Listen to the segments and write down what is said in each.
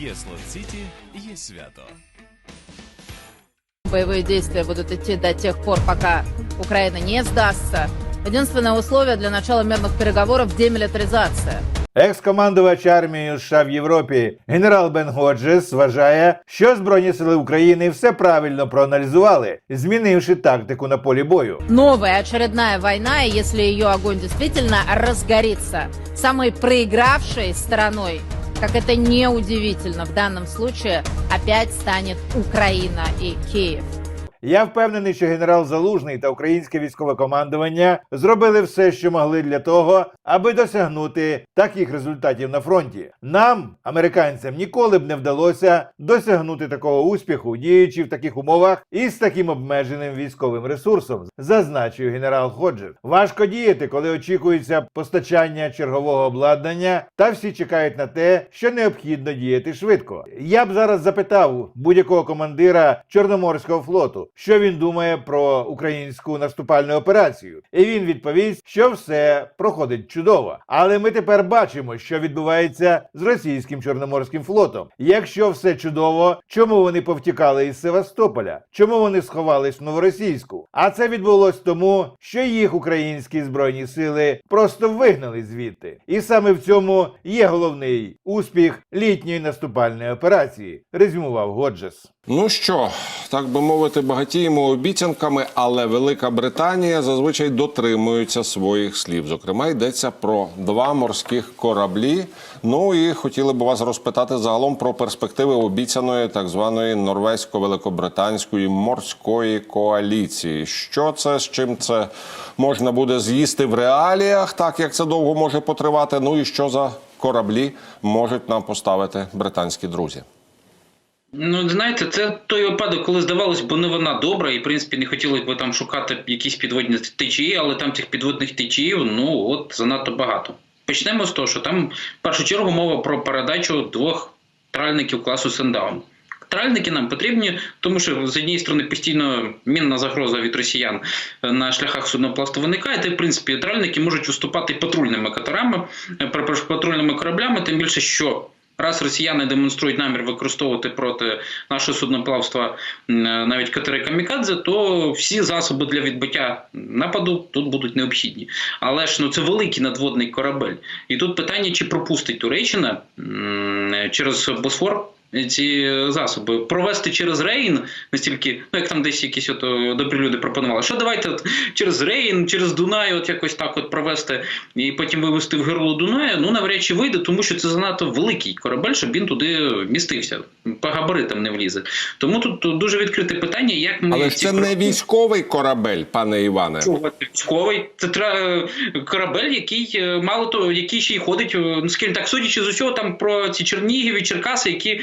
Є Слот-Сіті, є свято. Боевые действия будут идти до тех пор, пока Украина не сдастся. Единственное условие для начала мирных переговоров – демилитаризация. Екс-командувач армії США в Європі генерал Бен Годжес вважає, що Збройні сили України все правильно проаналізували, змінивши тактику на полі бою. Новая очередная война, и если ее огонь действительно разгорится, самой проигравшей стороной, как это неудивительно в данном случае, опять станет Украина и Киев. Я впевнений, що генерал Залужний та українське військове командування зробили все, що могли для того, аби досягнути таких результатів на фронті. Нам, американцям, ніколи б не вдалося досягнути такого успіху, діючи в таких умовах і з таким обмеженим військовим ресурсом, зазначив генерал Ходжер. Важко діяти, коли очікується постачання чергового обладнання, та всі чекають на те, що необхідно діяти швидко. Я б зараз запитав будь-якого командира Чорноморського флоту, що він думає про українську наступальну операцію. І він відповість, що все проходить чудово. Але ми тепер бачимо, що відбувається з російським чорноморським флотом. Якщо все чудово, чому вони повтікали із Севастополя? Чому вони сховались в новоросійську? А це відбулось тому, що їх українські збройні сили просто вигнали звідти. І саме в цьому є головний успіх літньої наступальної операції, резюмував Годжес. Ну що, так би мовити, багатіємо обіцянками, але Велика Британія зазвичай дотримується своїх слів. Зокрема, йдеться про два морських кораблі. Ну і хотіли б вас розпитати загалом про перспективи обіцяної так званої норвезько-великобританської морської коаліції. Що це з чим це можна буде з'їсти в реаліях, так як це довго може потривати? Ну і що за кораблі можуть нам поставити британські друзі? Ну, знаєте, це той випадок, коли здавалось, бо не вона добра, і в принципі не хотілося б там шукати якісь підводні течії, але там цих підводних течіїв, ну от занадто багато. Почнемо з того, що там в першу чергу мова про передачу двох тральників класу Сендаун. Тральники нам потрібні, тому що з однієї сторони постійно мінна загроза від росіян на шляхах судноплавства виникає. Та в принципі тральники можуть виступати патрульними катерами, е, патрульними кораблями, тим більше, що раз росіяни демонструють намір використовувати проти нашого судноплавства навіть катери камікадзе, то всі засоби для відбиття нападу тут будуть необхідні. Але ж ну це великий надводний корабель. І тут питання, чи пропустить Туреччина через Босфор. Ці засоби провести через Рейн настільки, ну як там десь якісь от добрі люди пропонували, що давайте от через Рейн, через Дунай, от якось так от провести і потім вивести в гирло Дунаю. Ну навряд чи вийде, тому що це занадто великий корабель, щоб він туди містився. По габаритам не влізе. Тому тут дуже відкрите питання, як ми Але ці це не військовий корабель, пане Іване. Чого військовий? Це тра- корабель, який е, мало того, який ще й ходить. е, Ну скажімо так, судячи з усього, там про ці Чернігів і Черкаси, які е,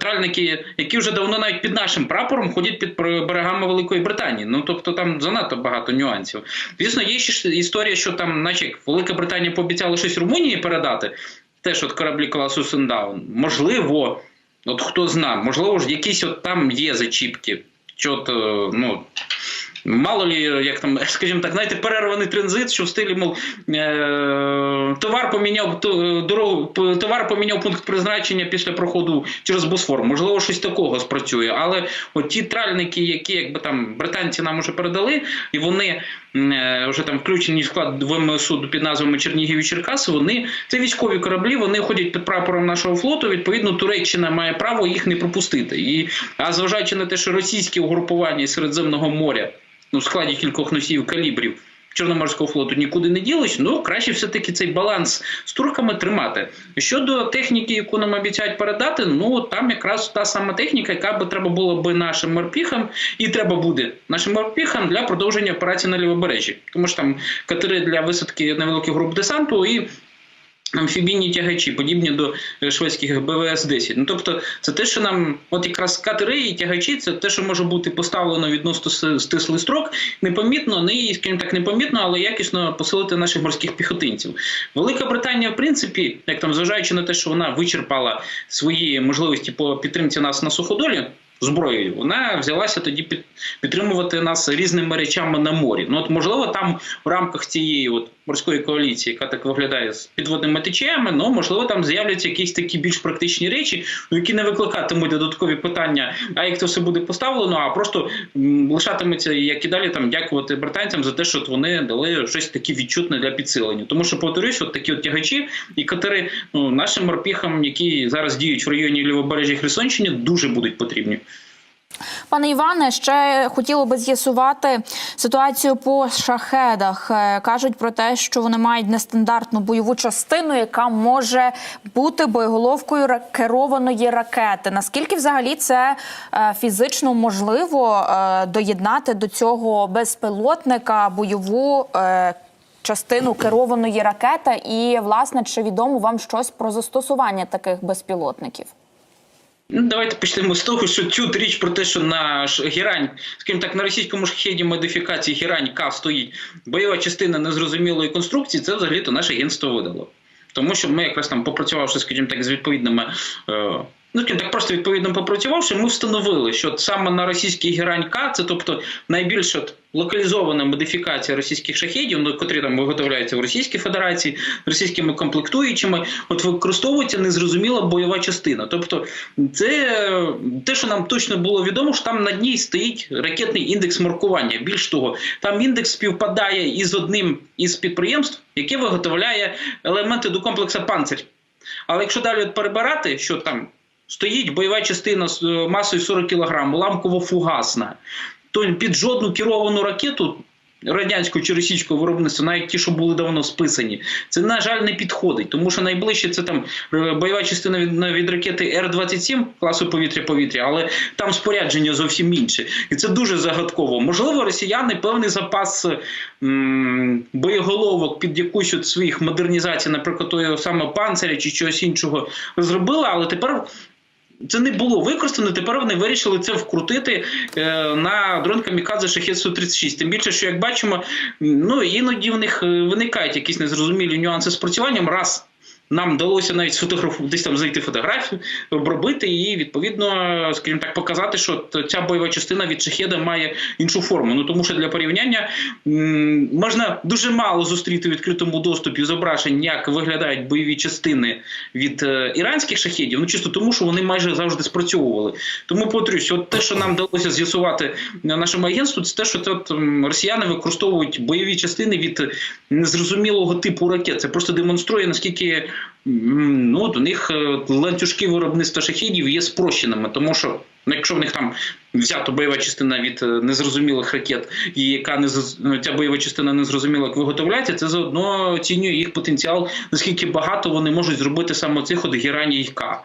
тральники, які вже давно навіть під нашим прапором ходять під берегами Великої Британії. Ну тобто там занадто багато нюансів. Звісно, є ще історія, що там, наче Велика Британія пообіцяла щось Румунії передати. Теж от кораблі класу Сендаун. Можливо, от хто зна, можливо ж якісь от там є зачіпки. Що от, е, ну, Мало лі, як там, скажімо так, знаєте, перерваний транзит, що в стилі, мов, е- товар поміняв ту- дорогу, товар поміняв пункт призначення після проходу через Босфор. Можливо, щось такого спрацює. Але от ті тральники, які якби там британці нам уже передали, і вони е, вже там включені в склад ВМСУ під назвами Чернігів і Черкаси, вони це військові кораблі, вони ходять під прапором нашого флоту. Відповідно, Туреччина має право їх не пропустити. І а зважаючи на те, що російські угрупування Середземного моря ну, в складі кількох носіїв калібрів Чорноморського флоту нікуди не ділись, ну краще все-таки цей баланс з турками тримати. Щодо техніки, яку нам обіцяють передати, ну там якраз та сама техніка, яка би треба було би нашим морпіхам, і треба буде нашим морпіхам для продовження операції на лівобережжі. Тому що там катери для висадки невеликих груп десанту і амфібійні тягачі, подібні до е, шведських БВС-10. Ну тобто, це те, що нам, от якраз катери і тягачі, це те, що може бути поставлено відносно стислий строк, непомітно, не скажімо так, непомітно, але якісно посилити наших морських піхотинців. Велика Британія, в принципі, як там, зважаючи на те, що вона вичерпала свої можливості по підтримці нас на суходолі. Зброєю вона взялася тоді під, підтримувати нас різними речами на морі. Ну от можливо, там в рамках цієї от морської коаліції, яка так виглядає з підводними течіями, ну можливо, там з'являться якісь такі більш практичні речі, ну, які не викликатимуть додаткові питання, а як це все буде поставлено, а просто лишатиметься, як і далі, там дякувати британцям за те, що вони дали щось таке відчутне для підсилення. Тому що повторюсь, от такі от тягачі і катери ну, нашим морпіхам, які зараз діють в районі Лівобережжя Херсонщини, дуже будуть потрібні. Пане Іване, ще хотіло би з'ясувати ситуацію по шахедах. Е, Кажуть про те, що вони мають нестандартну бойову частину, яка може бути боєголовкою керованої ракети. Наскільки взагалі це е, фізично можливо е, доєднати до цього безпілотника бойову? Частину керованої ракети, і власне чи відомо вам щось про застосування таких безпілотників? Ну, давайте почнемо з того, що цю річ про те, що на герань, скажімо так, на російському шахеді модифікації герань К стоїть бойова частина незрозумілої конструкції, це взагалі-то наше агентство видало. Тому що ми якраз там попрацювавши, скажімо так, з відповідними. Е, Ну, так, просто відповідно попрацювавши, ми встановили, що саме на російський герань К, це тобто найбільш от локалізована модифікація російських шахедів, ну, котрі там виготовляються в Російській Федерації, російськими комплектуючими, от використовується незрозуміла бойова частина. Тобто, це те, що нам точно було відомо, що там на дні стоїть ракетний індекс маркування. Більш того, там індекс співпадає із одним із підприємств, яке виготовляє елементи до комплексу «Панцирь». Але якщо далі от перебирати, що там стоїть бойова частина з е, масою 40 кг, ламково-фугасна, то під жодну керовану ракету радянського чи російського виробництва, навіть ті, що були давно списані, це, на жаль, не підходить. Тому що найближче це там е, бойова частина від, від ракети Р-27 класу повітря-повітря, але там спорядження зовсім інше. І це дуже загадково. Можливо, росіяни певний запас м, боєголовок під якусь от своїх модернізацій, наприклад, того саме панциря чи чогось іншого зробили, але тепер це не було використано. Тепер вони вирішили це вкрутити е, на дрон Камікадзе Шахет 136 Тим більше, що як бачимо, ну іноді в них е, виникають якісь незрозумілі нюанси з працюванням. Раз нам вдалося навіть сфотографу десь там знайти фотографію, обробити і відповідно, скажімо так, показати, що ця бойова частина від шахеда має іншу форму. Ну тому що для порівняння можна дуже мало зустріти в відкритому доступі зображень, як виглядають бойові частини від е, іранських шахедів. Ну чисто тому, що вони майже завжди спрацьовували. Тому повторюсь, от те, що нам вдалося з'ясувати на нашому агентству, це те, що тут росіяни використовують бойові частини від незрозумілого типу ракет. Це просто демонструє наскільки ну, от них е, ланцюжки виробництва шахідів є спрощеними, тому що ну, якщо в них там взята бойова частина від е, незрозумілих ракет, і яка не ну, ця бойова частина не зрозуміла, як виготовляється, це заодно оцінює їх потенціал, наскільки багато вони можуть зробити саме цих от гераній К.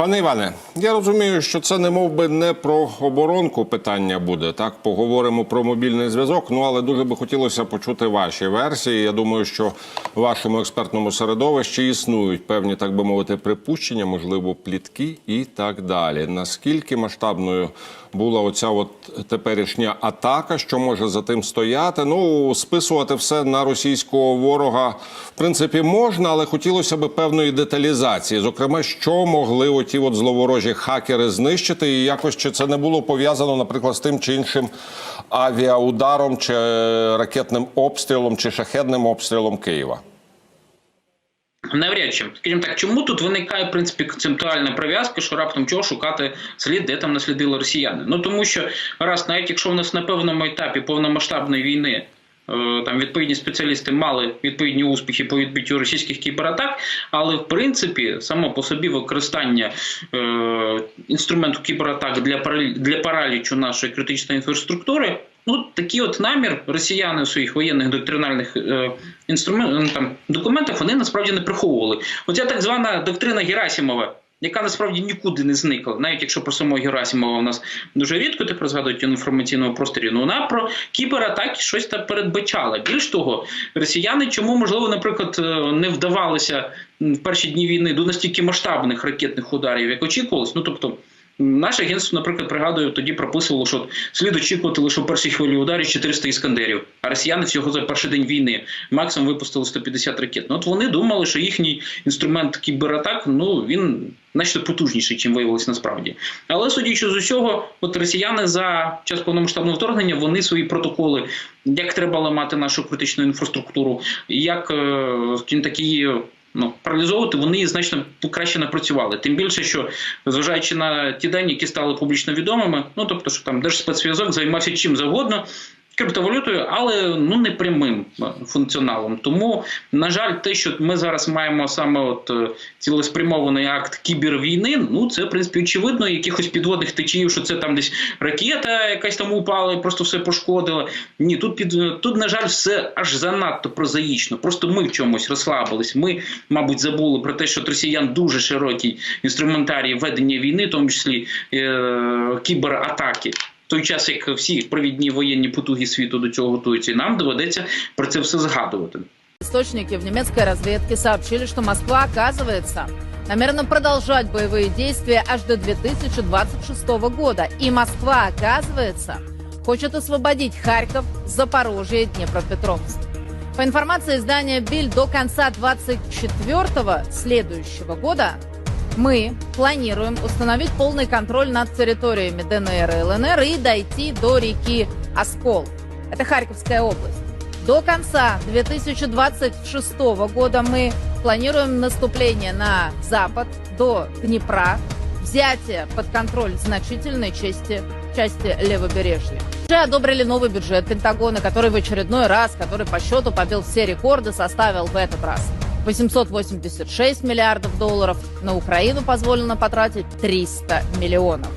Пане Іване, я розумію, що це не мов би не про оборонку питання буде. Так поговоримо про мобільний зв'язок. Ну але дуже би хотілося почути ваші версії. Я думаю, що в вашому експертному середовищі існують певні, так би мовити, припущення, можливо, плітки і так далі. Наскільки масштабною була оця от теперішня атака, що може за тим стояти? Ну списувати все на російського ворога в принципі можна, але хотілося б певної деталізації. Зокрема, що могли оті от зловорожі хакери знищити, і якось чи це не було пов'язано, наприклад, з тим чи іншим авіаударом, чи ракетним обстрілом, чи шахедним обстрілом Києва. Навряд чи, скажімо так, чому тут виникає в принципі концептуальна прив'язка, що раптом чого шукати слід, де там наслідили росіяни? Ну тому що раз, навіть якщо в нас на певному етапі повномасштабної війни е, там відповідні спеціалісти мали відповідні успіхи по відбиттю російських кібератак, але в принципі само по собі використання е, інструменту кібератак для для паралічу нашої критичної інфраструктури. Ну, такий от намір росіяни у своїх воєнних доктринальних е, інструментах документах вони насправді не приховували. Оця так звана доктрина Герасимова, яка насправді нікуди не зникла, навіть якщо про самого Герасимова у нас дуже рідко тепер згадують інформаційного просторі. Ну вона про кібератаки щось там передбачала. Більш того, росіяни чому можливо, наприклад, е, не вдавалися в перші дні війни до настільки масштабних ракетних ударів, як очікувалось. Ну тобто. Наше агентство, наприклад, пригадую, тоді прописувало, що слід очікувати лише у першій хвилі ударів 400 іскандерів. А росіяни всього за перший день війни максимум випустили 150 ракет. Ну от вони думали, що їхній інструмент кібератак, ну він значно потужніший, чим виявилось насправді. Але судячи з усього, от росіяни за час повномасштабного вторгнення вони свої протоколи, як треба ламати нашу критичну інфраструктуру, як е, такі. Ну, паралізовувати вони значно краще напрацювали. Тим більше, що зважаючи на ті дані, які стали публічно відомими, ну тобто, що там Держспецзв'язок займався чим завгодно, криптовалютою, але ну не прямим е, функціоналом. Тому, на жаль, те, що ми зараз маємо саме от е, цілеспрямований акт кібервійни, ну це в принципі очевидно, якихось підводних течіїв, що це там десь ракета якась там упала і просто все пошкодила. Ні, тут під тут, на жаль, все аж занадто прозаїчно. Просто ми в чомусь розслабились. Ми, мабуть, забули про те, що росіян дуже широкий інструментарій ведення війни, в тому числі е- кібератаки. В той час, як всі провідні воєнні потуги світу до цього готуються, і нам доведеться про це все згадувати. Источники в немецкой разведке сообщили, что Москва, оказывается, намерена продолжать боевые действия аж до 2026 года. И Москва, оказывается, хочет освободить Харьков, Запорожье и Днепропетровск. По информации издания «Биль», до конца 24 следующего года мы планируем установить полный контроль над территориями ДНР и ЛНР и дойти до реки Оскол. Это Харьковская область. До конца 2026 года мы планируем наступление на запад до Днепра, взятие под контроль значительной части, части левобережья. Уже одобрили новый бюджет Пентагона, который в очередной раз, который по счету побил все рекорды, составил в этот раз 886 миллиардов долларов. На Украину позволено потратить 300 миллионов.